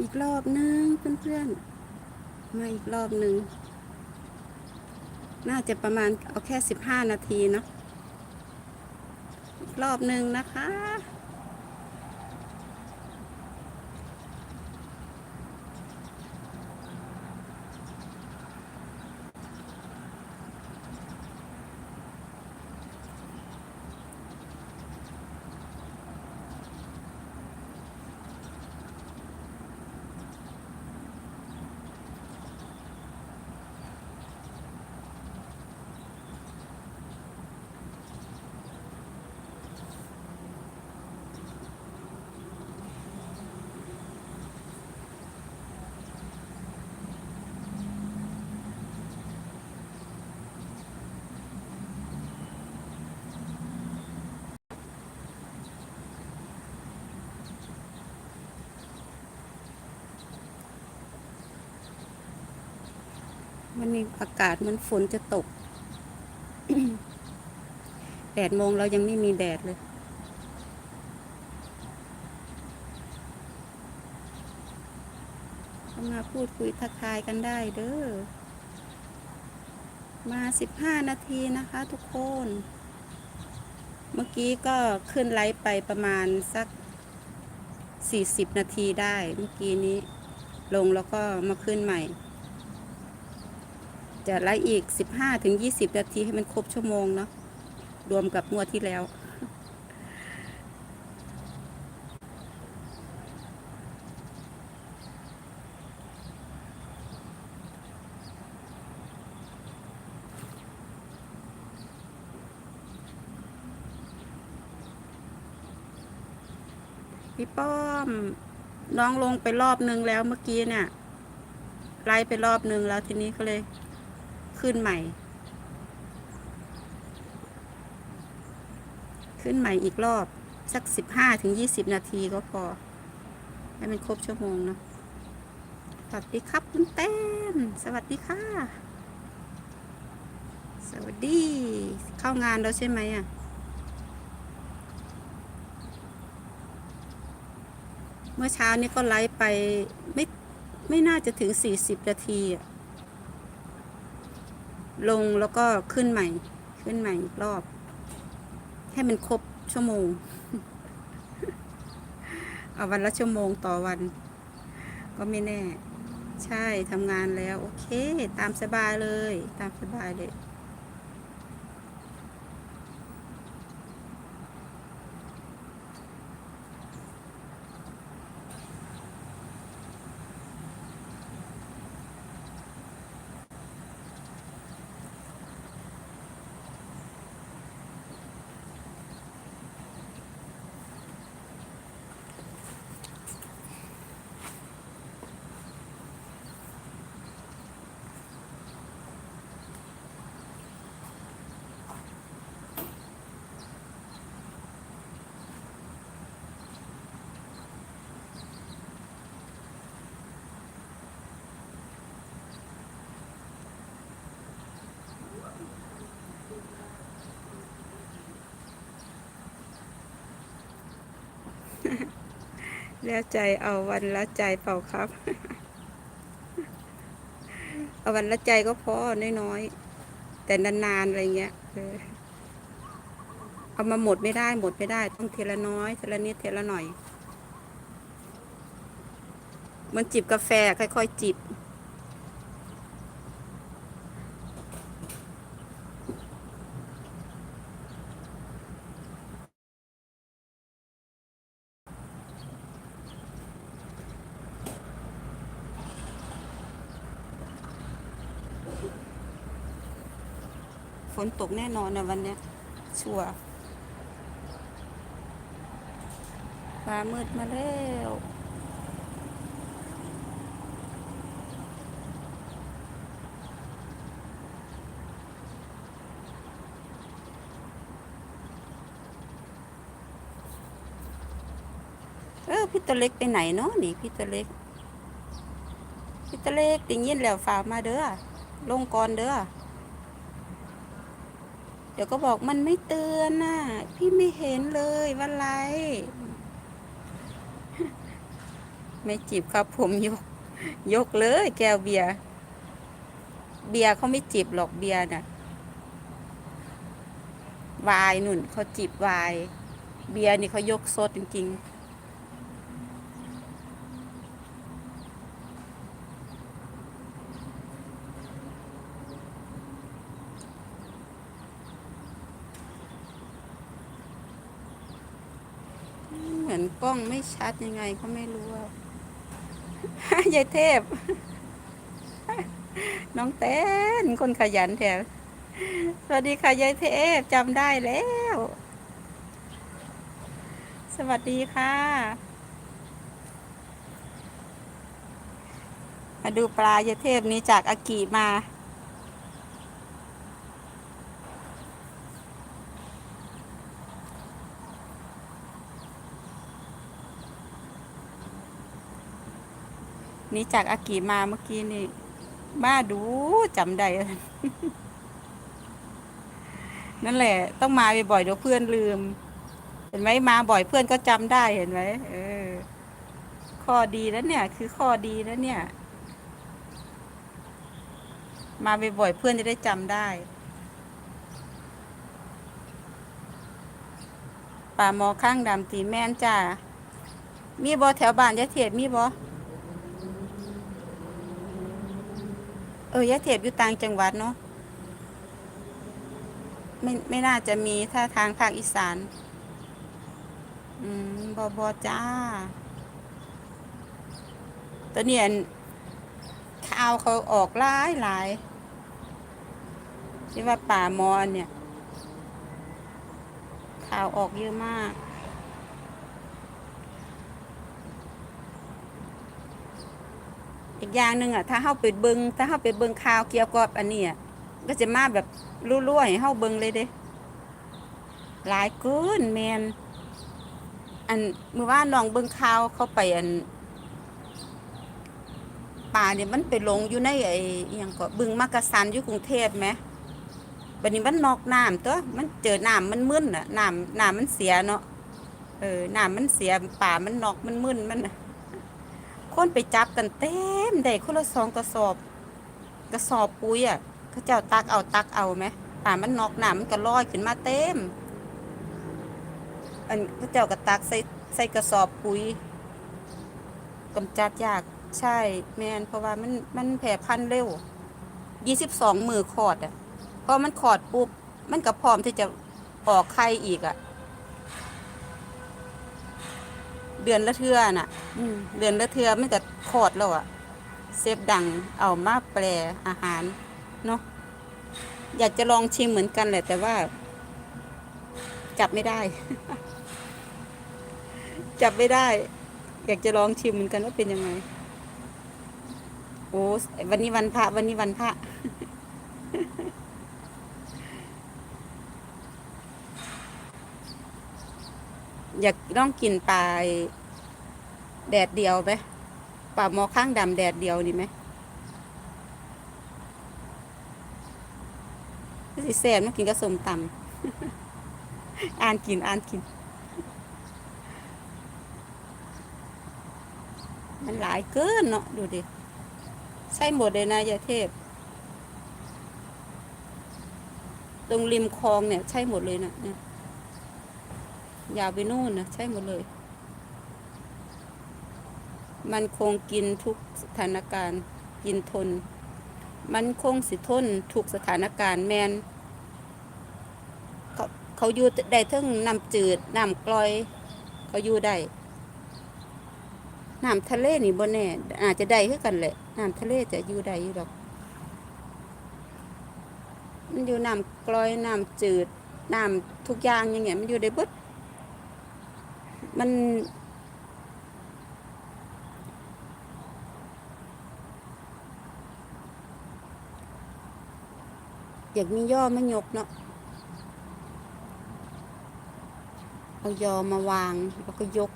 อีกรอบนึงเพื่อนๆ มาอีกรอบนึง น่าจะประมาณเอาแค่สิบห้านาทีเนาะ อีกรอบนึงนะคะ วันนี้อากาศมันฝนจะตก แปดโมงเรายังไม่มีแดดเลย มาพูดคุยทักทายกันได้เด้อ มาสิบห้านาทีนะคะทุกคน เมื่อกี้ก็ขึ้นไลฟ์ไปประมาณสักสี่สิบนาทีได้ เมื่อกี้นี้ลงแล้วก็มาขึ้นใหม่ จะไลฟ์อีกสิบห้าถึงยี่สิบนาทีให้มันครบชั่วโมงเนาะรวมกับงวดที่แล้ว พี่ป้อม น้องลงไปรอบนึงแล้วเมื่อกี้เนี่ยไล่ไปรอบนึงแล้วทีนี้ก็เลย ขึ้นใหม่ ขึ้นใหม่อีกรอบ สักสิบห้าถึงยี่สิบนาทีก็พอ ให้มันครบชั่วโมงเนาะสวัสดีครับคุณเต้น สวัสดีค่ะ สวัสดี เข้างานแล้วใช่ไหมอะเมื่อเช้านี้ก็ไลฟ์ไปไม่ไม่น่าจะถึงสี่สิบนาทีอะ ลงแล้วก็ขึ้นใหม่ ขึ้นใหม่อีกรอบ ให้มันครบชั่วโมง เอาวันละชั่วโมงต่อวัน ก็ไม่แน่ ใช่ทำงานแล้ว โอเค ตามสบายเลย ตามสบายเลย แล้วใจเอาวันละใจเปล่าครับ เอาวันละใจก็พอน้อยๆแต่นานๆอะไรเงี้ยเอามาหมดไม่ได้หมดไม่ได้ ต้องทีละน้อยทีละนิดทีละหน่อย มันจิบกาแฟค่อยๆจิบ ฝนตกแน่นอนนะวันเนี้ย ชัวร์ฟ้ามืดมาแล้วเออพี่ตัวเล็กไปไหนเนาะนี่พี่ตัวเล็ก พี่ตัวเล็กติงยินแล้วฝากมาเด้อลงก่อนเด้อ เดี๋ยวก็บอกมันไม่เตือนน่ะ พี่ไม่เห็นเลยว่าไร ไม่จีบครับผมยก ยกเลย แก้วเบียร์เบียร์เขาไม่จีบหรอกเบียร์น่ะ วายหนุนเขาจีบวาย เบียร์นี่เขายกซดจริงๆ เหมือน กล้องไม่ชัดยังไงก็ไม่รู้ยายเทพ น้องเต้นคนขยันแถวสวัสดีค่ะยายเทพจำได้แล้ว สวัสดีค่ะมาดูปลายายเทพนี้จากอากิมา นี่จากอากิมาเมื่อกี้นี่มาดูจำได้นั่นแหละ ต้องมาบ่อยๆเดี๋ยวเพื่อนลืม เห็นไหมมาบ่อยเพื่อนก็จำได้เห็นไหมเออ ข้อดีแล้วเนี่ย คือข้อดีแล้วเนี่ย มาบ่อยๆเพื่อนจะได้จำได้ป่าหมอข้างดำตีแม่นจ้ามีบอแถวบ้านยะเทียบมีบอ ออยะเทียบอยู่ต่างจังหวัดเนาะไม่ไม่น่าจะมีถ้าทางภาคอีสาน อืมบอบอจ้า ตัวเนียนข่าวเขาออกหลายหลายที่ว่าป่ามอนเนี่ยข่าวออกเยอะมาก อย่างหนึ่งอะถ้าเข้าไปเบิงถ้าเข้าไปเบิงข่าวเกี่ยวกับอันนี้ยก็จะมาแบบรั่วๆให้เข้าเบิงเลยเด้หลายเกินแมนอันเมื่อว่าน้องเบิงข่าวเขาไปอันป่าเนี่ยมันไปลงอยู่ในไอ้อหยังก็บึงมักกะสันอยู่กรุงเทพไหมบัดนี้มันนอกน้ำตัวมันเจอน้ำมันมึนอะน้ำน้ำมันเสียเนาะเออน้ำมันเสียป่ามันนอกมันมึนมันน่ะ คนไปจับกันเต็มได้คนละสองกระสอบ กระสอบปุ๋ยอะเขาเจ้าตักเอาตักเอาไหมป่ามันนอกน้ำมันก็ลอยขึ้นมาเต็ม อันพระเจ้าก็ตักใส่ใส่กระสอบปุ๋ยกำจัดยากใช่แมนเพราะว่ามันมันแผ่พันเร็วยี่สิบสองมือขอดอะพอมันขอดปุ๊บมันก็พร้อมที่จะออกไข่อีกอะ เดือนละเทือน่ะอืมเดือนละเทือมันก็ขอดแล้วอะเซฟดังเอามาแปลอาหารเนาะอยากจะลองชิมเหมือนกันแหละ แต่ว่า จับไม่ได้ จับไม่ได้ อยากจะลองชิมเหมือนกันว่าเป็นยังไงโอ้วันนี้วันพระวันนี้วันพระ อยากลองกินปลาแดดเดียวไหมปลาหมอข้างดำแดดเดียวดีไหมสิแซ่บมากินกับสมตำอ่านกินอ่านกิน มันหลายเกินเนาะดูดิใส่หมดเลยนะยาเทพ ตรงริมคลองเนี่ย ใช่หมดเลยนะเนี่ย ยาวไปนู่นนะใช่หมดเลย มันคงกินทุกสถานการณ์กินทน มันคงสิทนทุกสถานการณ์แมนเขาเขาอยู่ได้ทั้งน้ำจืดน้ำกลอย เขาอยู่ได้น้ำทะเลนี่บ่แน่อาจจะได้คือกันแหละน้ำทะเลจะอยู่ได้อยู่ดอก มันอยู่น้ำกลอยน้ำจืดน้ำทุกอย่างอย่างเงี้ยมันอยู่ได้เบิด มันอยากมีย่อไม่ยกเนาะ เอายอมาวางแล้วก็ยก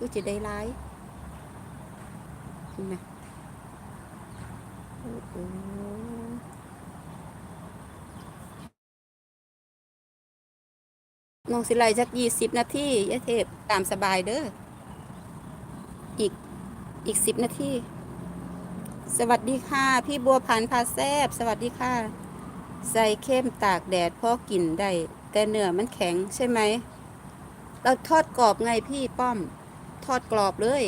ก็จะได้ร้ายเห็นไหมโอ้โหน้อ งสิไลจักยี่สิบนาทียะเทพตามสบายเด้ออีกอีกสิบนาทีสวัสดีค่ะ พี่บัวพันพาแซบสวัสดีค่ะ ใส่เข้มตากแดดพอกินได้แต่เนื้อมันแข็งใช่ไหมเราทอดกรอบไงพี่ป้อม ทอดกรอบเลย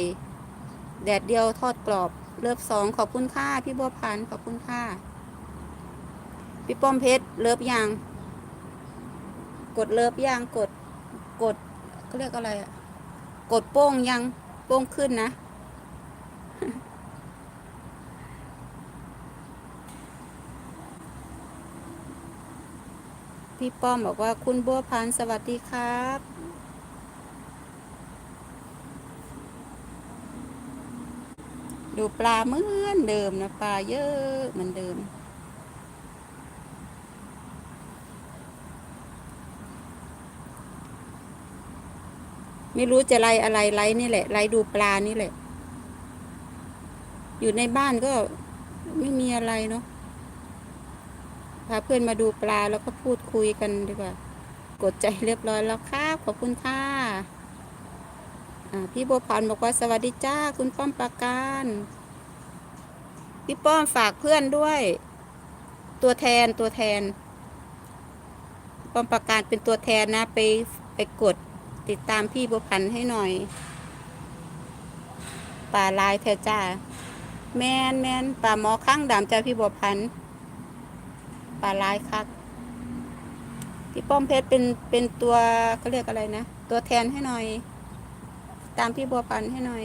แดดเดียวทอดกรอบเลิฟสองขอบคุณค่ะพี่บัวพันขอบคุณค่ะพี่ป้อมเพชรเลิฟยัง กดเลิฟยังกดกดเขาเรียกอะไรอะกดโป้งยังโป้งขึ้นนะ พี่ป้อมบอกว่าคุณบัวพันสวัสดีครับดูปลาเหมือนเดิมนะปลาเยอะเหมือนเดิม ไม่รู้จะไล่อะไรไล่นี่แหละไล่ดูปลานี่แหละ อยู่ในบ้านก็ไม่มีอะไรเนาะพาเพื่อนมาดูปลาแล้วก็พูดคุยกันดีกว่า กดใจเรียบร้อยแล้วครับขอบคุณค่ะพี่บัวพันบอกว่าสวัสดีจ้า คุณป้อมปราการพี่ป้อมฝากเพื่อนด้วย ตัวแทนตัวแทน ป้อมปราการเป็นตัวแทนนะไปไปกด ติดตามพี่บัวพันธ์ให้หน่อยป่าลายเธอจ้า แมนแมนป่าหมอข้างดำจ้าพี่บัวพันธ์ป่าลายคักพี่ป้อมเพชรเป็นเป็นตัวเขาเรียกอะไรนะ ตัวแทนให้หน่อย ตามพี่บัวพันธ์ให้หน่อย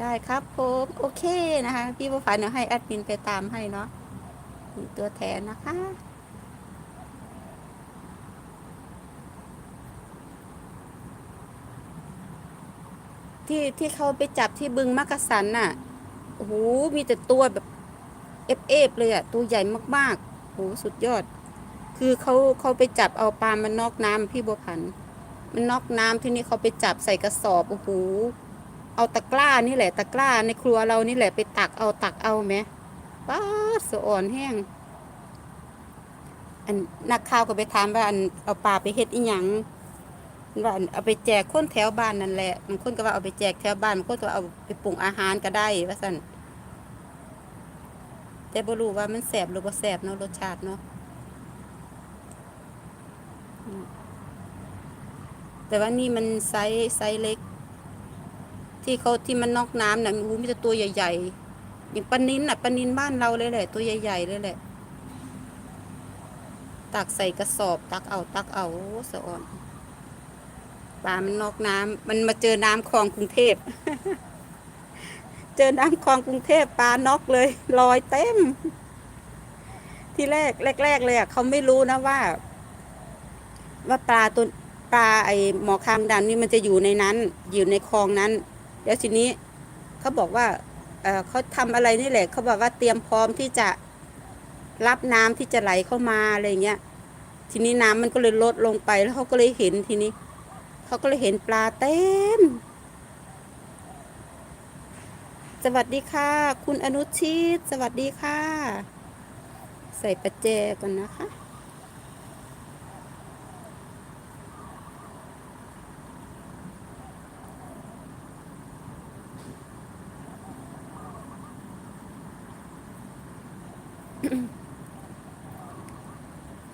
ได้ครับผมโอเคนะคะ พี่บัวพันธ์เดี๋ยวให้แอดมินไปตามให้เนาะตัวแทนนะคะ ที่ที่เขาไปจับที่บึงมักกะสันน่ะโอ้โหมีแต่ตัวแบบเอฟเอฟเลยอะตัวใหญ่มากๆโอ้โหสุดยอด คือเขาเขาไปจับเอาปลามันนอกน้ำพี่บัวพันมันนอกน้ำที่นี่เขาไปจับใส่กระสอบโอ้โหเอาตะกร้านี่แหละ ตะกร้าในครัวเรานี่แหละไปตักเอาตักเอาไหมป้าสะอ่อนแห้งอันนักข่าวก็ไปถามว่าอันเอาปลาไปเฮ็ดอีหยัง ว่าเอาไปแจกคนแถวบ้านนั่นแหละบางคนก็ว่าเอาไปแจกแถวบ้านบางคนก็ว่าเอาไปปรุงอาหารก็ได้ว่าสั่นแต่บ่รู้ว่ามันแสบหรือบ่แสบเนาะรสชาติเนาะแต่ว่านี่มันไซส์ไซส์เล็ก ที่เขาที่มันนอกน้ำน่ะมีมีแต่ตัวใหญ่ๆอย่างปลานินน่ะปลานินบ้านเราเลยแหละ ตัวใหญ่ๆเลยแหละตักใส่กระสอบ ตักเอา ตักเอาสะอ่อน ปลามันนอกน้ำมันมาเจอน้ำคลองกรุงเทพ เจอน้ำคลองกรุงเทพปลานอกเลยลอยเต็ม ที่แรกแรก ๆ เลยอะเขาไม่รู้นะว่า ว่าปลาตัวปลาไอหมอคางดำนี่มันจะอยู่ในนั้นอยู่ในคลองนั้น แล้วทีนี้เขาบอกว่าเออเขาทำอะไรนี่แหละเขาบอกว่าเตรียมพร้อมที่จะรับน้ำที่จะไหลเข้ามาอะไรเงี้ย ทีนี้น้ำมันก็เลยลดลงไปแล้วเขาก็เลยเห็นทีนี้ เขาก็เลยเห็นปลาเต็ม สวัสดีค่ะ คุณอนุชิต สวัสดีค่ะ ใส่ประแจก่อนนะคะ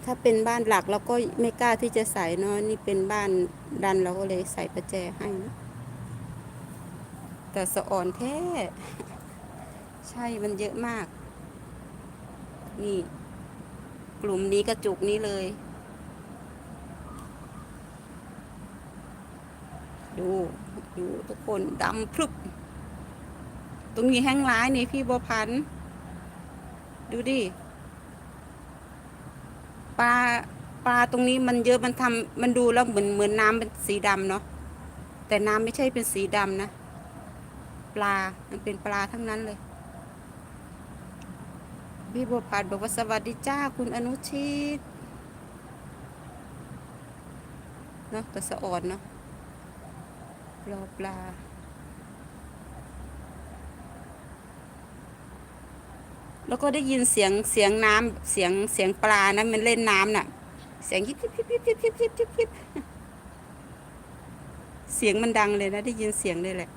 ถ้าเป็นบ้านหลักเราก็ไม่กล้าที่จะใส่เนาะนี่เป็นบ้านดันเราก็เลยใส่ประแจให้นะแต่สะอ่อนแท้ ใช่มันเยอะมาก นี่ กลุ่มนี้กระจุกนี้เลย ดูดูทุกคนดำพรึบตรงนี้แห้งร้ายนี่พี่บัวพันธ์ดูดิ ลาปลาตรงนี้มันเยอะมันทำมันดูแล้วเหมือนเหมือนน้ำเป็นสีดำเนาะแต่น้ำไม่ใช่เป็นสีดำนะ ปลามันเป็นปลาทั้งนั้นเลยพี่บัวพันธ์บอกว่าสวัสดีจ้าคุณอนุชิตเนาะแต่สะอ่อนเนาะรอปลา แล้วก็ได้ยินเสียงเสียงน้ำเสียงเสียงปลานะมันเล่นน้ำน่ะ เสียงยิบยิบยิบยิบยิบยิบยิบยิบยิบเสีสียงมันดังเลยนะ ได้ยินเสียงเลยแหละ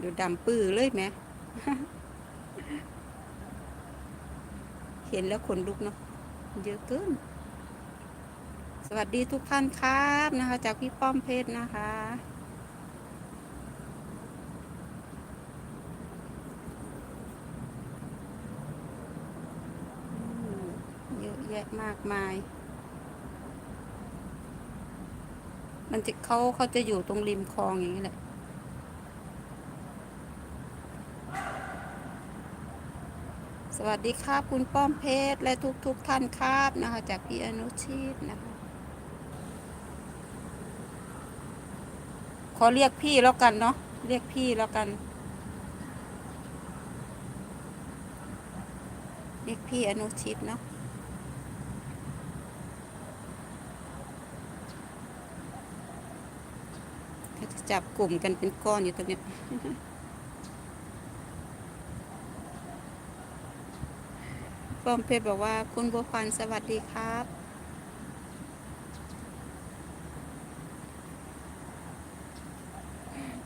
ดูดำปื้อเลยไหมเห็นแล้วขนลุกเนาะเยอะเกิน สวัสดีทุกท่านครับนะคะ จากพี่ป้อมเพชรนะคะ อืมเยอะ แยะมากมาย มันจะเขาเขาจะอยู่ตรงริมคลองอย่างนี้แหละ สวัสดีครับคุณป้อมเพชรและทุกทุกท่านครับนะคะ จากพี่อนุชีพนะคะขอเรียกพี่แล้วกันเนาะเรียกพี่แล้วกัน เรียกพี่อนุชิตเนาะเขา จับกลุ่มกันเป็นก้อนอยู่ตรงนี้ป้อมเพชรบอกว่าคุณบัวพันสวัสดีครับ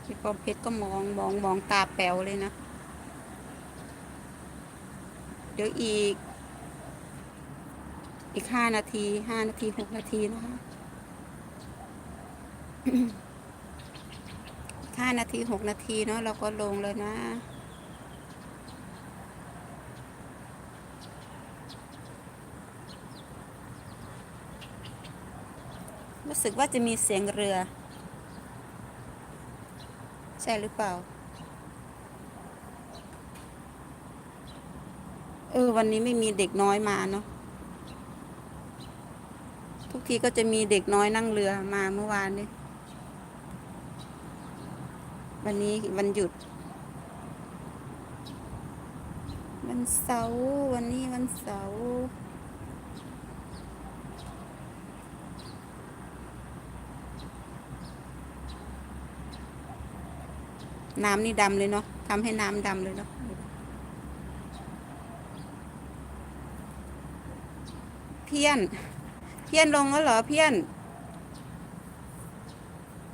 พี่ป้อมเพชรก็มองมองมองตาแป๋วเลยนะ เดี๋ยวอีก อีกห้านาทีห้านาทีหกนาทีนะคะานาทีหกนาทีเนาะเราก็ลงเลยนะรู้สึกว่าจะมีเสียงเรือ ใช่หรือเปล่า เออ วันนี้ไม่มีเด็กน้อยมาเนาะทุกทีก็จะมีเด็กน้อยนั่งเรือมาเมื่อวานนี้ วันนี้วันหยุด วันเสาร์วันนี้วันเสาร์น้ำนี่ดำเลยเนาะทำให้น้ำดำเลยเนาะเพี้ยน เพี้ยนลงแล้วเหรอเพี้ยน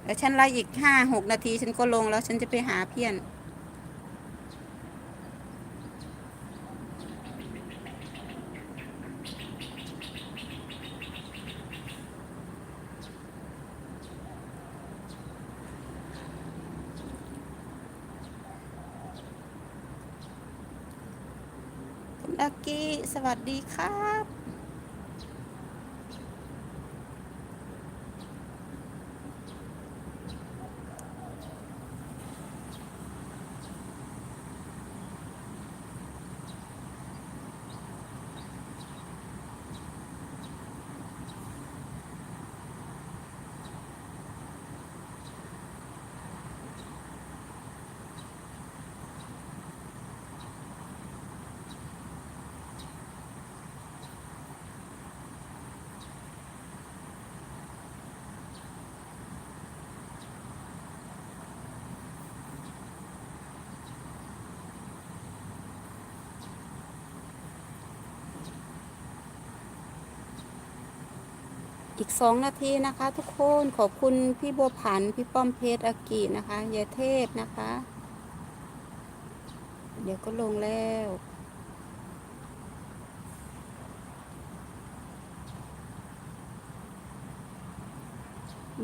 เดี๋ยวฉันไล่อีกห้าหกนาทีฉันก็ลงแล้วฉันจะไปหาเพี้ยน คุณอากิสวัสดีครับ อีกสองนาทีนะคะ ทุกคนขอบคุณพี่บัวผันพี่ป้อมเพชรอากินะคะยายเทพนะคะ เดี๋ยวก็ลงแล้ว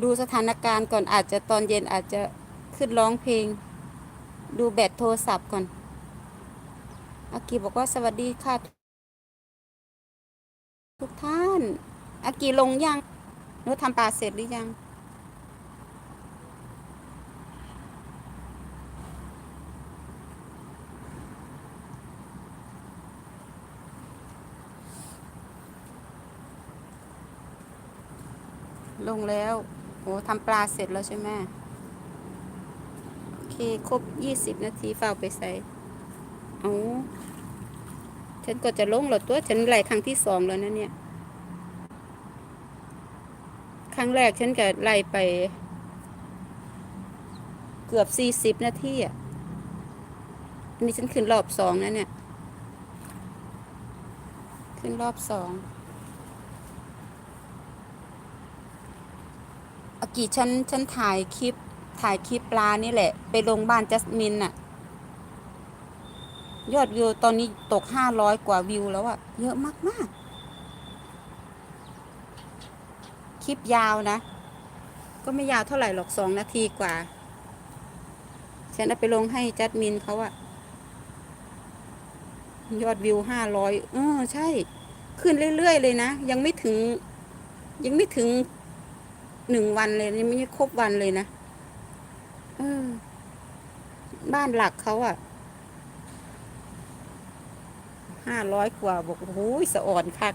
ดูสถานการณ์ก่อนอาจจะตอนเย็นอาจจะขึ้นร้องเพลง ดูแบตโทรศัพท์ก่อน อากิบอกว่าสวัสดีค่ะ ทุกท่าน อากิลงยังหนูทำปลาเสร็จหรือยัง ลงแล้วโอ้ทำปลาเสร็จแล้วใช่ไหมโอเค ครบยี่สิบนาทีเฝ้าไปใส่เอาฉันก็จะลงแล้วตัว ฉันไหลครั้งที่สองแล้วนะเนี่ย ครั้งแรกฉันก็ไล่ไป เกือบสี่สิบนาทีอะนี่ฉันขึ้นรอบสองนะเนี่ย ขึ้นรอบสองอากี่ฉันฉันถ่ายคลิป ถ่ายคลิปปลานี่แหละ ไปโรงพยาบาลแจัสมินอะ ยอดวิวตอนนี้ตกห้าร้อยกว่าวิวแล้วอะเยอะมากมาก คลิปยาวนะ ก็ไม่ยาวเท่าไหร่หรอกสองนาทีกว่า ฉันเอาไปลงให้จัดมินเขาอะยอดวิวห้าร้อยเออใช่ ขึ้นเรื่อยๆเลยนะ ยังไม่ถึง ยังไม่ถึงหนึ่งวันเลยยังไม่ครบวันเลยนะเออบ้านหลักเขาอะห้าร้อยกว่าบอกโอ้โหสะอ่อนคัก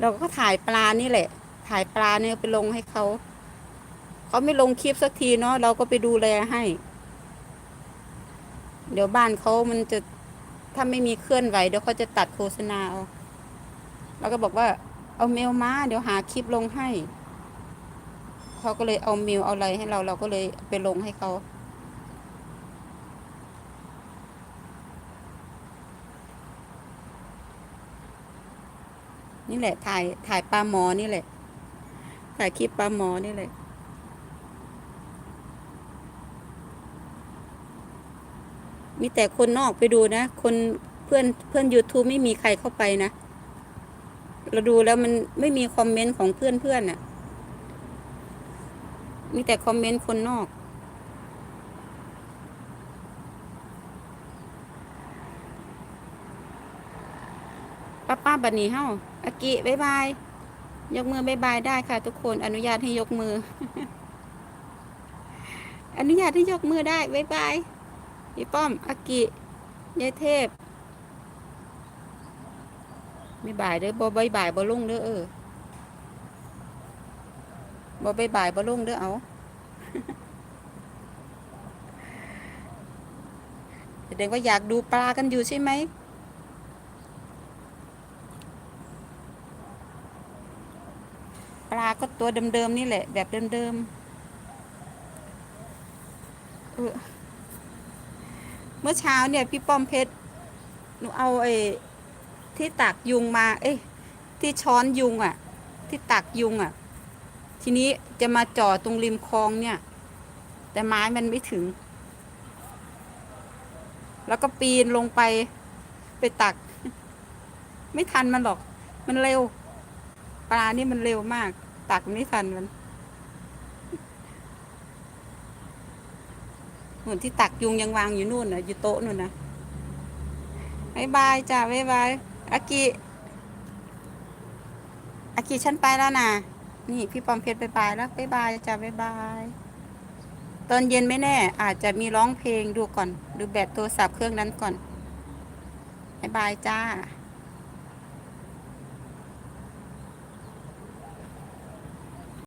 เราก็ถ่ายปลานี่แหละ ถ่ายปลาเนี่ยไปลงให้เขา เขาไม่ลงคลิปสักทีเนาะเราก็ไปดูแลให้ เดี๋ยวบ้านเขามันจะถ้าไม่มีเคลื่อนไหวเดี๋ยวเขาจะตัดโฆษณาเอาเราก็บอกว่า เอาเมลมา เดี๋ยวหาคลิปลงให้ เขาก็เลยเอาเมลเอาอะไรให้เราเราก็เลยไปลงให้เขา นี่แหละ ถ่ายถ่ายปลาหมอนี่แหละ ถ่ายคลิปปลาหมอนี่แหละมีแต่คนนอกไปดูนะ คนเพื่อนเพื่อน YouTube ไม่มีใครเข้าไปนะ เราดูแล้วมันไม่มีคอมเมนต์ของเพื่อนเพื่อนน่ะ มีแต่คอมเมนต์คนนอก ป้าป้าบันนี้เฮ้าอากิบายบาย ยกมือบายบายได้ค่ะ ทุกคนอนุญาตให้ยกมือ อนุญาตให้ยกมือได้บายบายพี่ป้อมอากิยายเทพไม่บายเด้อบ่บายบายบ่ลุ่งเด้อเออบ่บายบายบ่ลุ่งเด้อเอาแสดงว่าอยากดูปลากันอยู่ใช่ไหม ปลาก็ตัวเดิมๆนี่แหละ แบบเดิมๆเออเมื่อเช้าเนี่ย พี่ป้อมเพชรหนูเอาไอ้ที่ตักยุงมา เอ้ยที่ช้อนยุงอะ่ะ ที่ตักยุงอะ่ะ ทีนี้จะมาจ่อตรงริมคลองเนี่ย แต่ไม้มันไม่ถึง แล้วก็ปีนลงไปไปตัก ไม่ทันมันหรอก มันเร็ว ปลานี่มันเร็วมาก ตักไม่ทันมันเหมือนที่ตักยุงยังวางอยู่นู่นนะอยู่โต๊ะนู่นนะบายบายจ้าบายบายอากิอากิฉันไปแล้วนะนี่พี่ปอมเพชรบายบายแล้วบายบายจ้าบายบายตอนเย็นไม่แน่ อาจจะมีร้องเพลงดูก่อน ดูแบตโทรศัพท์เครื่องนั้นก่อนบายบายจ้า